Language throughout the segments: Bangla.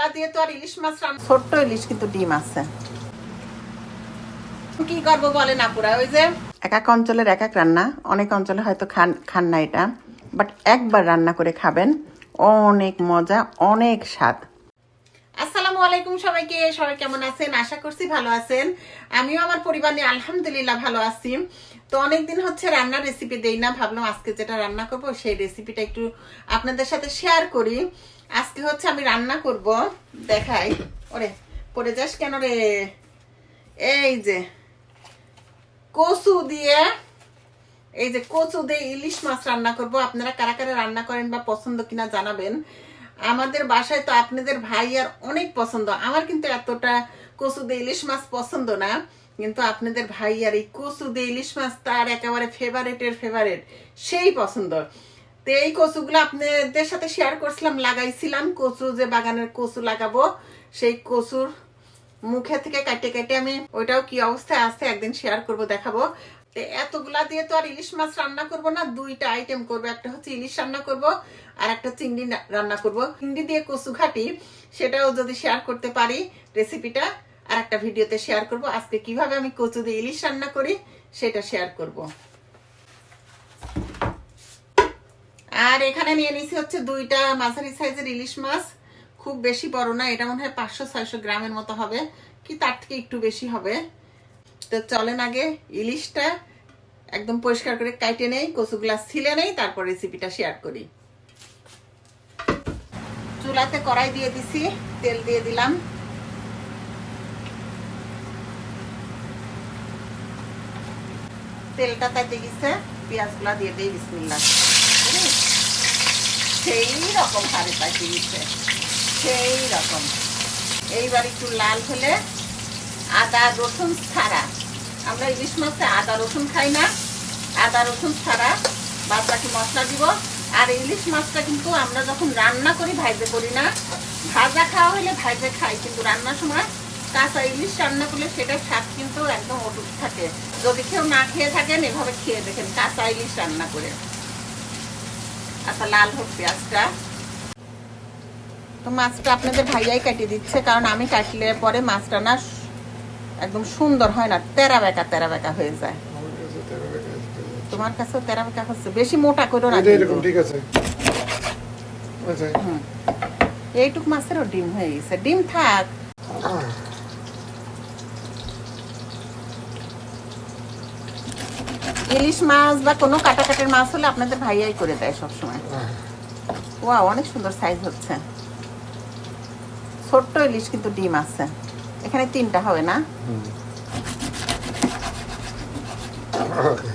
মাছগুলা দিয়ে তো আর ইলিশ মাছ ছোট্ট ইলিশ কিন্তু ডিম আছে। কি করব বলেন আপুরা, ওই যে এক এক অঞ্চলের এক এক রান্না। অনেক অঞ্চলে হয়তো খান খান না এটা। বাট একবার রান্না করে খাবেন, অনেক মজা, অনেক স্বাদ। আসসালামু সবাইকে, সবাই কেমন আছেন? আশা করছি ভালো আছেন। আমিও আমার পরিবার নিয়ে আলহামদুলিল্লাহ ভালো আছি। তো অনেকদিন হচ্ছে রেসিপি দেই না, ভাবলাম আজকে যেটা রান্না করব সেই রেসিপিটা একটু আপনাদের সাথে শেয়ার করি। আজকে হচ্ছে আমি রান্না করব, দেখাই। ওরে যাস কেন রে? এই যে, কচু দিয়ে, এই যে কচু দিয়ে ইলিশ মাছ রান্না করব। আপনারা কারা কারা রান্না করেন বা পছন্দ কিনা জানাবেন। আমাদের বাসায় তো আপনাদের ভাই আর অনেক পছন্দ। আমার কিন্তু এতটা কচু দিয়ে ইলিশ মাছ পছন্দ না, কিন্তু আপনাদের ভাই আর এই কচু দিয়ে ইলিশ মাছ তার একেবারে ফেভারেটের ফেভারেট সেই পছন্দ। তো এই কচুগুলো আপনাদের সাথে শেয়ার করছিলাম, লাগাইছিলাম, কচু যে বাগানের কচু লাগাবো, সেই কচুর মুখে থেকে কাটে কাটে আমি ওইটাও কি অবস্থায় আছে একদিন শেয়ার করব, দেখাবো। এতগুলা দিয়ে তো আর ইলিশ মাছ রান্না করব না, দুইটা আইটেম করব, একটা হচ্ছে ইলিশ রান্না করব আর একটা চিংড়ি রান্না করব। চিংড়ি দিয়ে কচু ঘাটি, সেটাও যদি শেয়ার করতে পারি রেসিপিটা আর একটা ভিডিওতে শেয়ার করব। আজকে কীভাবে আমি কচু দিয়ে ইলিশ রান্না করি, সেটা শেয়ার করব। আর এখানে নিয়ে নিছি হচ্ছে দুইটা মাঝারি সাইজের ইলিশ মাছ। খুব বেশি বড় না, এটা মনে হয় পাঁচশো, ছয়শো গ্রামের মতো হবে। কি তার থেকে একটু বেশি হবে? তো চলেন আগে ইলিশটা একদম পরিষ্কার করে কাইটে নেই, কচুগুলা ছিলে নেই, তারপর রেসিপিটা শেয়ার করি। চুলাতে কড়াই দিয়ে দিছি, তেল দিয়ে দিলাম। তেলটা তাইতে গেছে, পেঁয়াজগুলা দিয়ে দিই বিসমিল্লা সেই রকম হারে পাইতে গেছে সেই রকম। এইবার একটু লাল হলে আদা, রসুন ছাড়া। আমরা ইলিশ মাছে আদা, রসুন খাই না। আদা, রসুন ছাড়া বাদ বাকি মশলা দিব। আর ইলিশ মাছটা কিন্তু আমরা যখন রান্না করি ভাইজে করি না। ভাজা খাওয়া হলে ভাইজে খাই, কিন্তু রান্নার সময় কাঁচা ইলিশ রান্না করলে সেটা স্বাদ কিন্তু একদম অটুট থাকে। যদি কেউ না খেয়ে থাকেন, এভাবে খেয়ে দেখেন, কাঁচা ইলিশ রান্না করে। আচ্ছা লাল হোক পেঁয়াজটা। তো মাছটা আপনাদের ভাইয়াই কাটিয়ে দিচ্ছে, কারণ আমি কাটলে পরে মাছটা না একদম সুন্দর হয় না, তেরা বেকা তেরা বেকা হয়ে যায় আমার কাছে তেরো টাকা আসবে। তোমার কাছেও তেরা বেকা হচ্ছে বেশি মোটা করো না। এরকম ঠিক আছে। আচ্ছা। এইটুক মাছেরও ডিম হয়ে গেছে। ডিম থাক। ইলিশ মাছ বা কোনো কাটাকাটের মাছ হলে আপনাদের ভাইয়াই করে দেয় সবসময়। ওয়া অনেক সুন্দর সাইজ হচ্ছে। ছোট্ট ইলিশ কিন্তু ডিম আছে। এখানে তিনটা হবে না ওকে না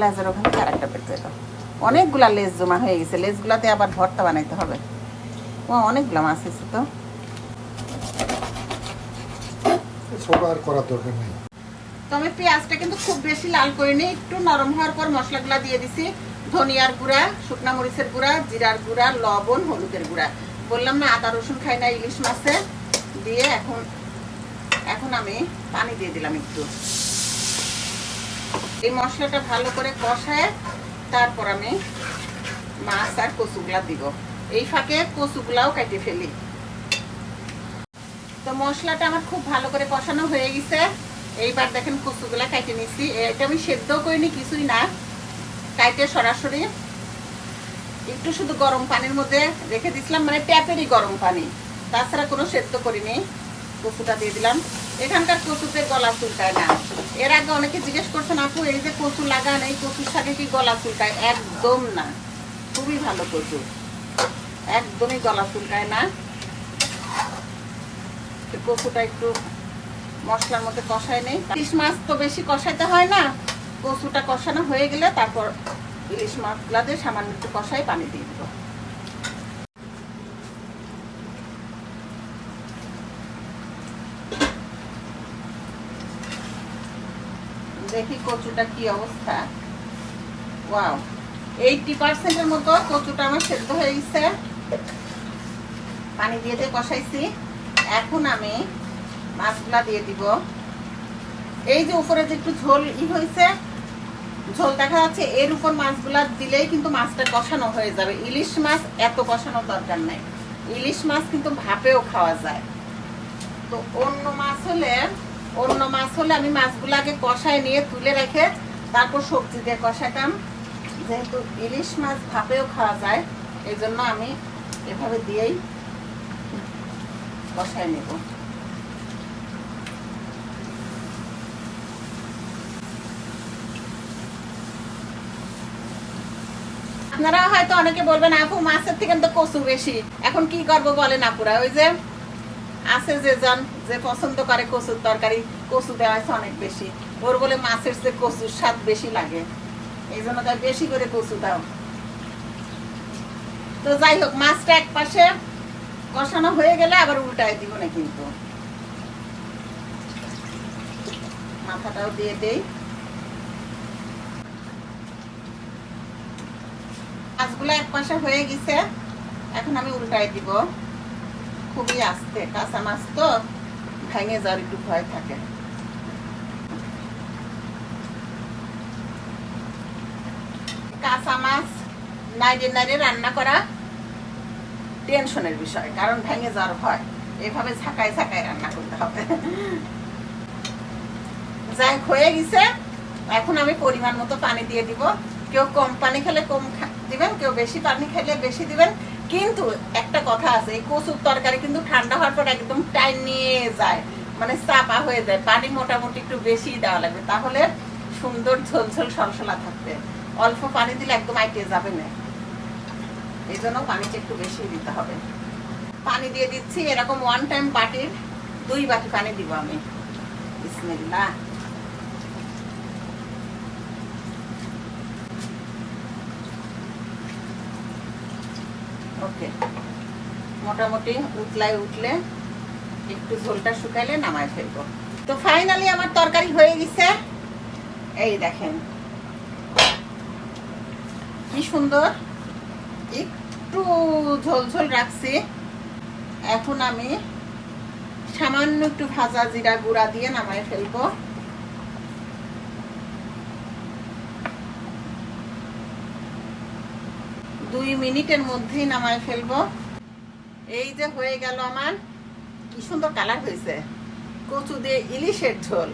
লেজের ওখানে চার একটা দাও অনেকগুলা লেজ জমা হয়ে গেছে। লেজগুলাতে আবার ভর্তা বানাইতে হবে। ও অনেকগুলা মাছ আছে তো। ছোট আর করার দরকার নেই। তো পেঁয়াজটা কিন্তু খুব বেশি লাল করিনি। একটু নরম হওয়ার পর মশলাগুলা দিয়ে দিছি। ধনিয়ার গুঁড়া শুকনা মরিচের গুঁড়া জিরার গুঁড়া লবণ হলুদের গুঁড়া। বললাম না আদা রসুন খাই না ইলিশ মাছে। দিয়ে এখন এখন আমি পানি দিয়ে দিলাম একটু। এই মশলাটা ভালো করে কষায় তারপর আমি মাছ আর কচুগুলা দিব। এই ফাঁকে কচুগুলাও কেটে ফেলি। তো মশলাটা আমার খুব ভালো করে কষানো হয়ে গেছে। এইবার দেখেন কচুগুলা কাটে নিচ্ছি এটা আমি সেদ্ধ করিনি, কিছুই না। কাইটে সরাসরি একটু শুধু গরম পানির মধ্যে রেখে দিছিলাম মানে ট্যাপেরই গরম পানি। তাছাড়া কোনো সেদ্ধ করিনি। কচুটা দিয়ে দিলাম। এখানকার কচুতে গলা চুলকায় না। এর আগে অনেকে জিজ্ঞেস করছেন, আপু, এই যে কচু লাগান, এই কচুর সাথে কি গলা চুলকায়? একদম না। খুবই ভালো কচু। একদমই গলা চুলকায় না। কচুটা একটু মশলার মধ্যে কষায় নেই। ইলিশ মাছ তো বেশি কষাইতে হয় না। কচুটা কষানো হয়ে গেলে তারপর ইলিশ মাছগুলা দিয়ে সামান্য একটু কষাই পানি দিয়ে দিব। দেখি কচুটা কি অবস্থা। ওয়াও এইটটি পার্সেন্টের মতো কচুটা আমার সেদ্ধ হয়ে গেছে। পানি দিয়ে দিয়ে কষাইছি। এখন আমি মাছগুলা দিয়ে দিব। এই যে উপরে যে একটু ঝোল ই হয়েছে ঝোল দেখা যাচ্ছে এর উপর মাছগুলা দিলেই কিন্তু মাছটা কষানো হয়ে যাবে। ইলিশ মাছ এত কষানো দরকার নাই। ইলিশ মাছ কিন্তু ভাপেও খাওয়া যায়। তো অন্য মাছ হলে অন্য মাছ হলে আমি মাছগুলো আগে কষায় নিয়ে তুলে রেখে তারপর সবজি দিয়ে কষাতাম যেহেতু ইলিশ মাছ ভাপেও খাওয়া যায় এই জন্য আমি এভাবে দিয়েই কষায় নেব। আপনারা হয়তো অনেকে বলবেন, আপু, মাছের থেকে তো কচু বেশি। এখন কি করব বলেন আপুরা? ওই যে আছে যে জন, যে পছন্দ করে কচুর তরকারি, কচু দেওয়া হয়েছে অনেক বেশি। ওর বলে মাছের চেয়ে কচুর স্বাদ বেশি লাগে। এই জন্য তাই বেশি করে কচু দাও। তো যাই হোক, মাছটা এক পাশে কষানো হয়ে গেলে আবার উল্টায় দিব না কিন্তু। মাথাটাও দিয়ে দেই। মাছগুলো এক পাশে হয়ে গেছে। এখন আমি উল্টায় দিব। খুবই আস্তে, কাঁচা মাছ তো ভেঙে যাওয়ার একটু ভয় থাকে। কাঁচা মাছ রান্না করা টেনশনের বিষয়, কারণ ভেঙে যাওয়ার ভয়। এভাবে ঝাঁকায় ঝাঁকায় রান্না করতে হবে। যাই হয়ে গেছে। এখন আমি পরিমাণ মতো পানি দিয়ে দিব। কেউ কম পানি খেলে কম দিবেন, কেউ বেশি পানি খেলে বেশি দিবেন। কিন্তু একটা কথা আছে কচুর তরকারি কিন্তু ঠান্ডা হওয়ার পর একদম টাইম নিয়ে যায় মানে চাপা হয়ে যায়, পানি মোটামুটি একটু বেশি দেওয়া লাগবে, তাহলে সুন্দর ঝোলঝোল ঝোল সলসলা থাকবে। অল্প পানি দিলে একদম আইটে যাবে না। এই জন্য পানিটা একটু বেশি দিতে হবে। পানি দিয়ে দিচ্ছি, এরকম ওয়ান টাইম বাটির দুই বাটি পানি দিব আমি। ওকে। মোটামুটি উতলায় উঠলে একটু ঝোলটা শুকাইলে নামায় ফেলব। তো ফাইনালি আমার তরকারি হয়ে গেছে। এই দেখেন। কি সুন্দর। একটু ঝোল ঝোল রাখছি। এখন আমি সামান্য একটু ভাজা জিরা গুঁড়া দিয়ে নামায় ফেলব। দুই মিনিটের মধ্যেই নামায় ফেলব। এই যে হয়ে গেল আমার। কি সুন্দর কালার হয়েছে। কচু দিয়ে ইলিশের ঝোল।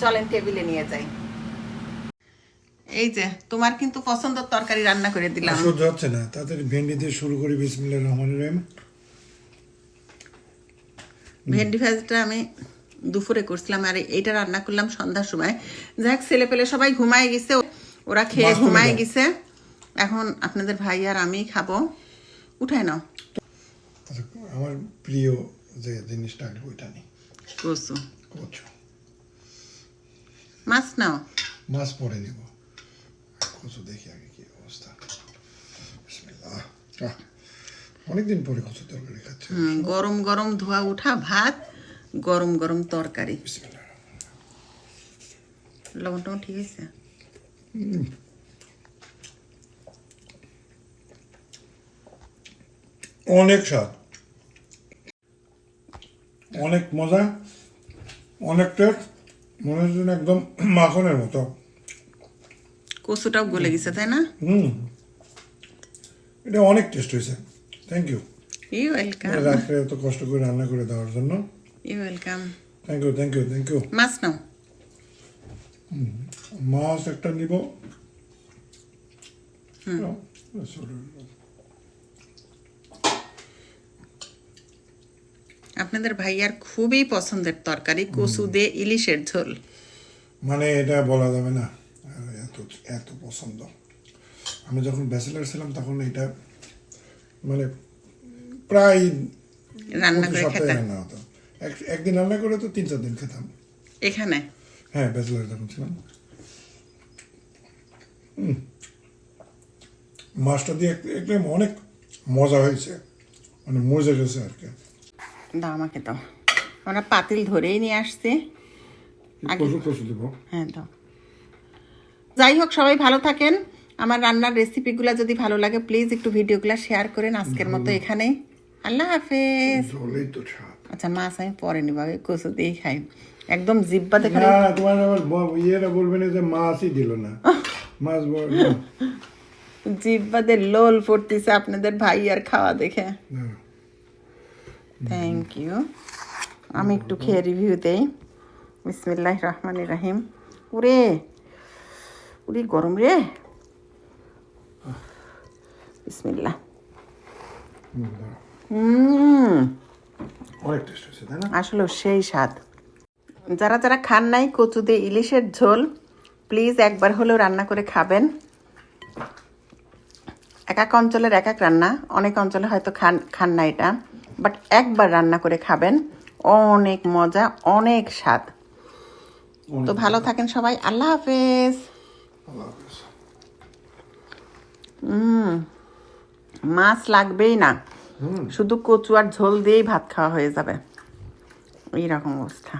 চলেন টেবিলে নিয়ে যাই। এই যে তোমার কিন্তু পছন্দের তরকারি রান্না করে দিলাম। সহ্য হচ্ছে না। তাড়াতাড়ি ভেন্ডি দিয়ে শুরু করি। বিসমিল্লাহ রহমান রহিম। ভেন্ডি ভাজিটা আমি দুপুরে করছিলাম আর এইটা রান্না করলাম সন্ধ্যার সময়। যাক ছেলে পেলে সবাই ঘুমায় গেছে। ওরা খেয়ে ঘুমায় গেছে। এখন আপনাদের ভাই আর আমি খাব। উঠাই নাও। আচ্ছা আমার প্রিয় যে জিনিসটা ওইটা নেই। কচু। কচু। মাছ নাও। মাছ পরে নিব। কচু দেখি আগে কি অবস্থা। অনেকদিন পরে কচু তরকারি খাচ্ছে। গরম গরম ধোয়া উঠা ভাত গরম গরম তরকারি। লবণ টবণ ঠিক আছে? অনেক স্বাদ। অনেক মজা অনেক টেস্ট মনে হচ্ছে একদম মাখনের মতো। কচুটাও গলে গেছে তাই না? হুম। এটা অনেক টেস্ট হয়েছে। থ্যাংক ইউ ইউ ওয়েলকাম রাত্রে এত কষ্ট করে রান্না করে দেওয়ার জন্য। You welcome thank you thank you thank you মাছ নাও। মাছ একটা নিব। আপনাদের ভাইয়ার খুবই পছন্দের তরকারি কচু দিয়ে ইলিশের ঝোল। মানে এটা বলা যাবে না এত এত পছন্দ। আমি যখন ব্যাচেলার ছিলাম তখন এটা মানে প্রায় রান্না করে সপ্তাহে খেতে রান্না হতো। একদিন রান্না করে তো তিন চার দিন খেতাম। এখানে? হ্যাঁ ব্যাচেলার যখন ছিলাম। মাছটা দিয়ে এক- একদম অনেক মজা হয়েছে। মানে মজা গেছে আর কি। দাও আমাকে দাও। আমরা পাতিল ধরেই নিয়ে আসছি। হ্যাঁ দাও। যাই হোক সবাই ভালো থাকেন। আমার রান্নার রেসিপিগুলো যদি ভালো লাগে প্লিজ একটু ভিডিওগুলো শেয়ার করেন আজকের মতো এখানেই আল্লাহ হাফেজ। আচ্ছা মাছ আমি পরে নিব আগে কচু দিয়েই খাই। একদম জিব্বা দেখে না তোমার আবার ইয়েরা বলবে না যে মাছই দিল না। মাছ জিব্বাদের লোল পড়তেছে আপনাদের ভাই আর খাওয়া দেখে। না। থ্যাংক ইউ আমি একটু খেয়ে রিভিউ দেই। বিসমিল্লাহ রহমান রাহিম। ওরে উরি গরম রে। না? আসলে সেই স্বাদ। যারা যারা খান নাই কচু দিয়ে ইলিশের ঝোল প্লিজ একবার হলেও রান্না করে খাবেন। এক এক অঞ্চলের এক এক রান্না। অনেক অঞ্চলে হয়তো খান খান না এটা। বাট একবার রান্না করে খাবেন অনেক মজা অনেক স্বাদ। তো ভালো থাকেন সবাই আল্লাহ হাফেজ। মাছ লাগবেই না। শুধু কচু আর ঝোল দিয়েই ভাত খাওয়া হয়ে যাবে। এইরকম অবস্থা।